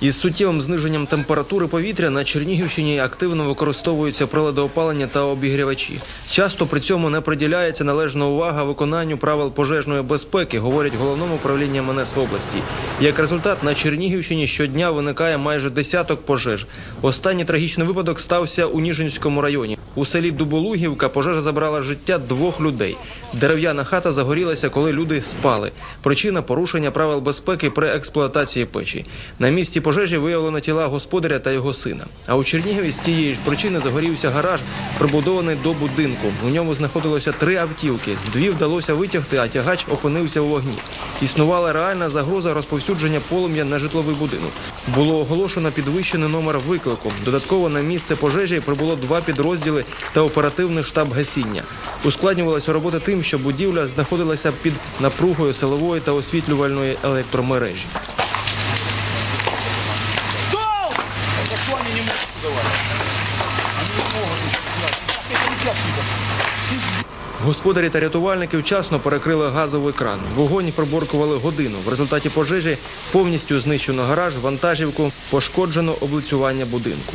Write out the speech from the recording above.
Із суттєвим зниженням температури повітря на Чернігівщині активно використовуються прилади опалення та обігрівачі. Часто при цьому не приділяється належна увага виконанню правил пожежної безпеки, говорять головному управління МНС області. Як результат, на Чернігівщині щодня виникає майже десяток пожеж. Останній трагічний випадок стався у Ніжинському районі. У селі Дуболугівка пожежа забрала життя двох людей. Дерев'яна хата загорілася, коли люди спали. Причина порушення правил безпеки при експлуатації печі. На місці пожежі виявлено тіла господаря та його сина. А у Чернігові з тієї ж причини загорівся гараж, прибудований до будинку. У ньому знаходилося три автівки. Дві вдалося витягти, а тягач опинився у вогні. Існувала реальна загроза розповсюдження полум'я на житловий будинок. Було оголошено підвищений номер виклику. Додатково на місце пожежі прибуло два підрозділи та оперативний штаб гасіння. Ускладнювалася робота тим, що будівля знаходилася під напругою силової та освітлювальної електромережі. Господарі та рятувальники вчасно перекрили газовий кран. Вогонь приборкували годину. В результаті пожежі повністю знищено гараж, вантажівку, пошкоджено облицювання будинку.